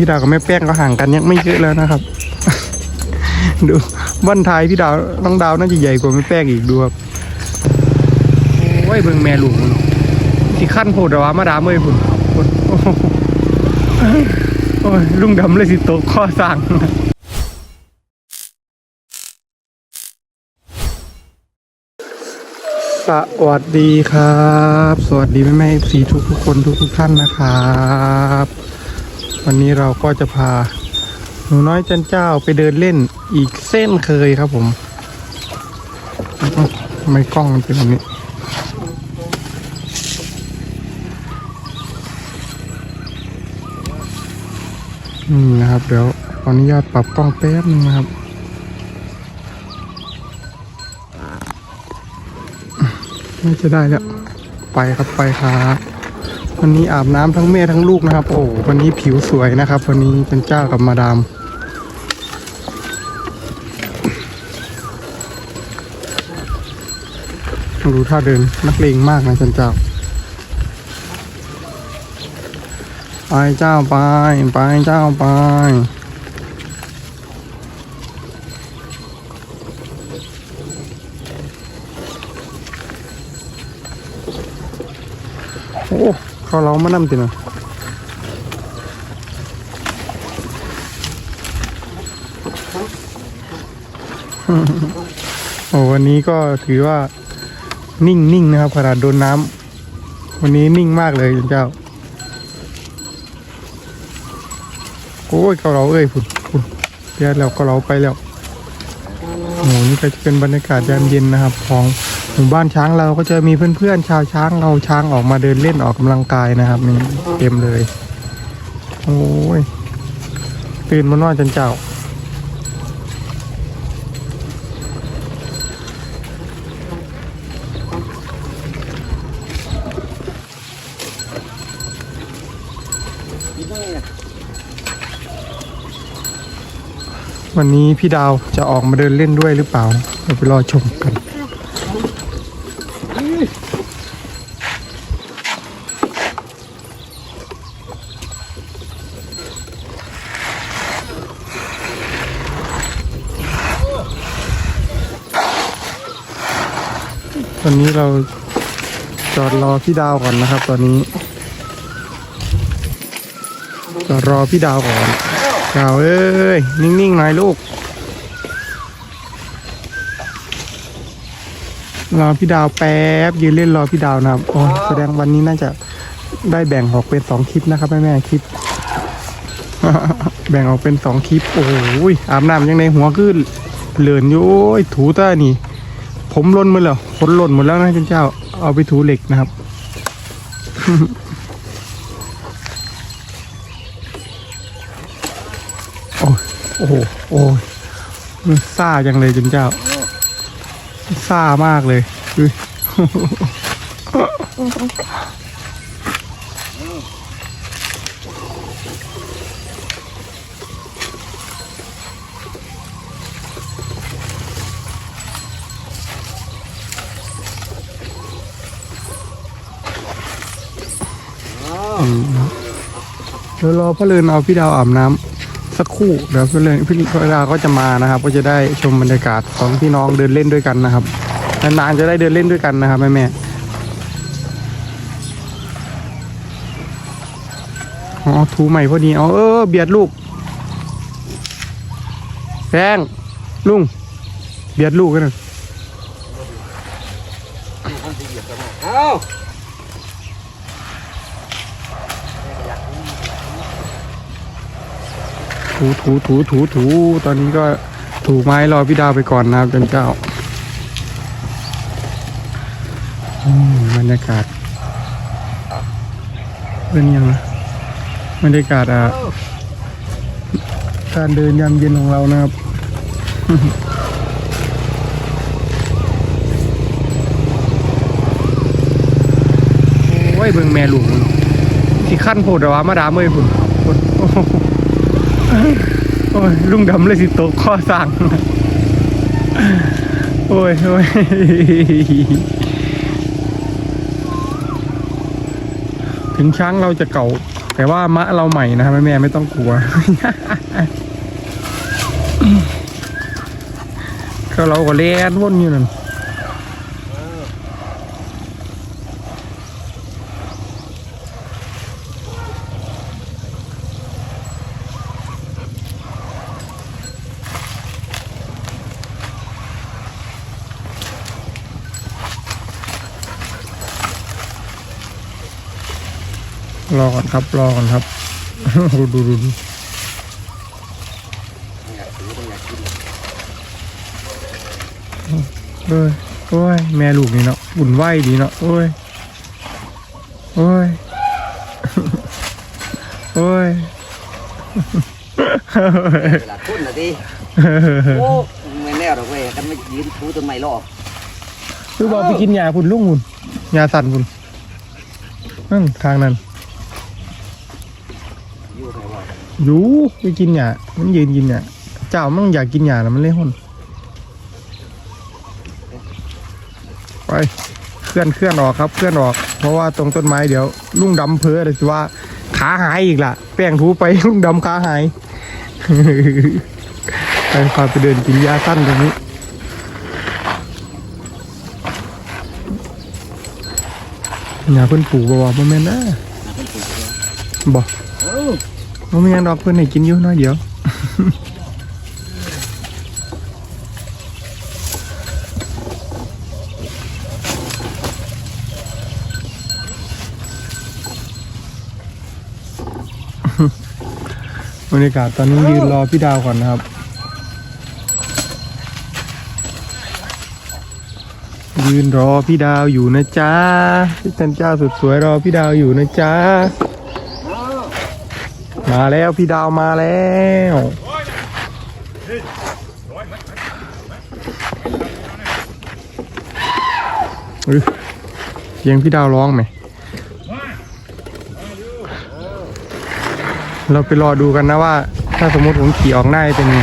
พี่ดาวกับแม่แป้งก็ห่างกันยังไม่เยอะแล้วนะครับ ดูบ้านท้ายพี่ดาวน้องดาวน่าจะใหญ่กว่าแม่แป้งอีกดูครับโอ้ยเบิ่งแม่ลูกมันที่ขั้นโพดเหรอวะมาดามเอ้ยพุ่นพุ่นโอ้ยลุงดำเลยสิโตกข้อสั่งสวัสดีครับ สวัสดีแม่แม่สีทุกทุกคนทุกทุกท่านนะครับ วันนี้เราก็จะพาหนูน้อยจันเจ้าไปเดินเล่นอีกเส้นเคยครับผมไม่กล้องมันเป็นแบบนี้ นี่นะครับเดี๋ยวขออนุญาตปรับกล้องแป๊บนึงนะครับไม่จะได้แล้ว ไปครับไปครับ วันนี้อาบน้ำทั้งแม่ทั้งลูกนะครับ โอ้วันนี้ผิวสวยนะครับ วันนี้เป็นเจ้ากับมาดามดูท่าเดินนักเลงมากนะจันเจ้าไปเจ้าไปไปเจ้าไปโอ้ เขาเรามานำตินะโอ้วันนี้ก็ถือว่านิ่งนิ่งๆนะครับขนาดโดนน้ำวันนี้นิ่งมากเลยเจ้าโอ้ยเขาเราเอ้ยฝุ่นฝุ่นเดี๋ยวเราก็เราไปแล้วโอ้โหนี่ก็จะเป็นบรรยากาศยามเย็นนะครับ ของ มู่บ้านช้างเราก็จะมีเพื่อนๆชาวช้างเอาช้างออกมาเดินเล่นออกกำลังกายนะครับนี่เต็มเลย โอ้ยตื่นมานอนจันเจ้าวันนี้พี่ดาวจะออกมาเดินเล่นด้วยหรือเปล่า เราไปรอชมกัน ตอนนี้เราจอดรอพี่ดาวก่อนนะครับ ตอนนี้จอดรอพี่ดาวก่อนดาวเอ้ยนิ่งๆหน่อยลูกรอพี่ดาวแป๊บยืนเล่นรอพี่ดาวนะครับโอ้ยแสดงวันนี้น่าจะได้แบ่งออกเป็นสองคลิปนะครับแม่แม่ๆคลิป แบ่งออกเป็นสองคลิป โอ้ยอาบน้ำยังในหัวขึ้นเหลือนอยู่โอ้ยถูต้านี่ ผมหล่นหมดแล้วขนหล่นหมดแล้วนะเจ้าเจ้าเอาไปถูเหล็กนะครับ โอ้ยโอ้โหโอ้ยมันซ่าจังเลยเจ้าเจ้าซ่ามากเลย เดี๋ยวรอพ่อเลินเอาพี่ดาวอาบน้ำสักครู่เดี๋ยวพ่อเลินพี่พ่ดาวก็จะมานะครับ ก็จะได้ชมบรรยากาศของพี่น้องเดินเล่นด้วยกันนะครับนานๆจะได้เดินเล่นด้วยกันนะครับแม่แม่อ๋อถูใหม่พอดีเอเออเบียดลูกแพงลุงเบียดลูกกันนะ เอ้า ถูถูถูถูถูตอนนี้ก็ถูไม้รอพี่ดาวไปก่อนนะครับเป็นเจ้าบรรยากาศเป็นยังไงบรรยากาศอะการเดินยามเย็นของเรานะครับโอ้ยเบิ่งแม่ลูกมันที่ขั้นโพดเหรอวะมาดามเอ้ยพุ่นพุ่น โอ้ยลุงดำเลยสิโตกข้อสั่งโอ้ยโอ้ยถึงช้างเราจะเก่า แต่ว่ามะเราใหม่นะครับแม่แม่ไม่ต้องกลัวก็เราก็เล่นวนอยู่นั่น รอก่อนครับ รอก่อนครับ ดูดูดูดูอยากถือต้องอยากกินเอ้ยโอ้ย แม่ลูกนี่เนาะอุ่นไหวายดีเนาะโอ้ย โอ้ย โอ้ยเวลาคุ้นนะดิโอ้ไม่แน่หรอกเว้ยกันไม่ยืนทูต้นไม้รอบคือบอกไปกินยาพุ่นลุงพุ่นยาสั่นพุ่นนั่นทางนั้น อยู่ไหนวะ อยู่ไปกินยามันยืนกินยาเจ้ามันอยากกินยาแล้วมันเล่หุ่นไปเคลื่อนเคลื่อนออกครับเคลื่อนออก เพราะว่าตรงต้นไม้เดี๋ยวลุงดำเพ้อเลยสิว่าขาหายอีกล่ะ แป้งทูไปลุงดำขาหายไปพาไปเดินกินยาสั้นตรงนี้ยาเพิ่นปลูกบ่ว่าบ่แม่นนะนะเพิ่นปลูกแล้วบ่เอ้าบ่แม่นดอกเพิ่นให้กินอยู่น้อยเดียวบรรยากาศตอนนี้ยืนรอพี่ดาวก่อนนะครับยืนรอพี่ดาวอยู่นะจ๊ะพี่จันเจ้าสุดสวยรอพี่ดาวอยู่นะจ๊ะ มาแล้วพี่ดาวมาแล้วเฮ้ยเสียงพี่ดาวร้องไหม เราไปรอดูกันนะว่า ถ้าสมมติผมขี่ออกหน้าเป็นไง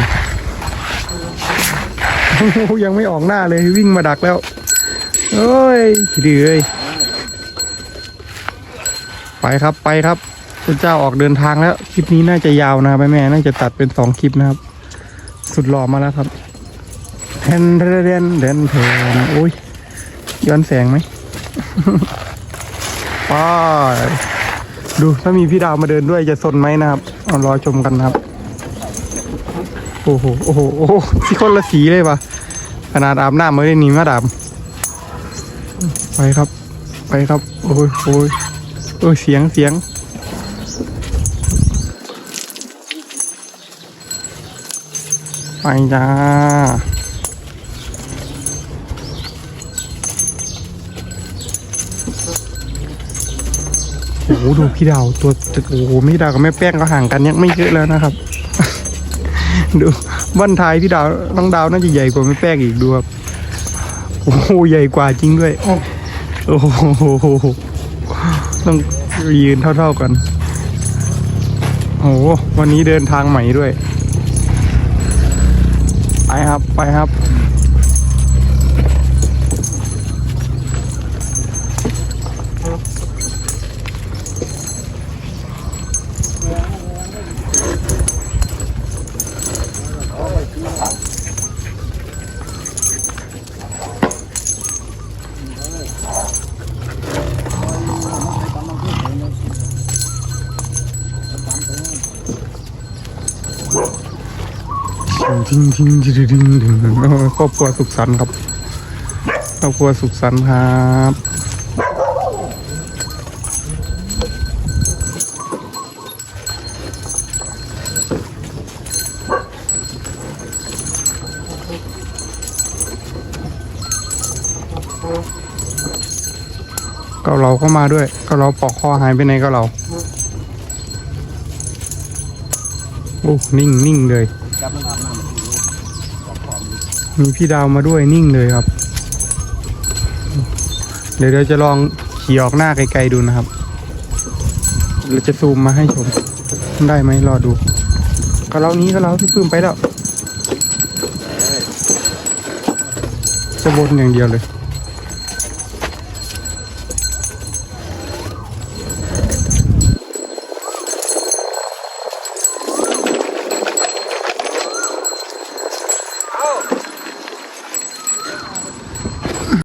ยังไม่ออกหน้าเลยวิ่งมาดักแล้วเอ้ยดีเลยไปครับไปครับ คุณเจ้าออกเดินทางแล้ว คลิปนี้น่าจะยาวนะครับแม่น่าจะตัดเป็นสองคลิปนะครับ สุดหล่อมาแล้วครับเทนเรนเดนเดนเทนโอ้ยย้อนแสงไหมไปดูถ้ามีพี่ดาวมาเดินด้วยจะสนไหมนะครับเอารอชมกันครับ โอ้โหโอ้โหโอ้โหที่คนละสีเลยปะขนาดอาบน้ำไม่ได้หนีมาดามไปครับ ไปครับ โอ้ยโอ้ยโอ้ยเสียงเสียง ไปจ้าโอ้โหดูพี่ดาวตัวโอ้โหพี่ดาวกับแม่แป้งก็ห่างกันยังไม่เยอะแล้วนะครับ ดูบ้านท้ายพี่ดาวน้องดาวน่าจะใหญ่กว่าแม่แป้งอีกดูครับโอ้โหใหญ่กว่าจริงด้วย โอ้โหต้องยืนเท่าๆกันโอ้โหวันนี้เดินทางใหม่ด้วย ครับ ไปครับ ทิ้งทิ้งทิ้งทิ้งทิ้งครอบครัวสุขสันต์ครับครอบครัวสุขสันต์ครับเก็เราก็มาด้วยเก็เราปอกคอหายไปไหนเก็เราโอ้นิ่งนิ่งเลยจับมันอา มีพี่ดาวมาด้วยนิ่งเลยครับ เดี๋ยวเราจะลองขี่ออกหน้าไกลๆดูนะครับ เราจะซูมมาให้ชม ได้ไหมรอดูก็เรานี้ก็เราพี่ปื้มไปแล้ว จะบนอย่างเดียวเลย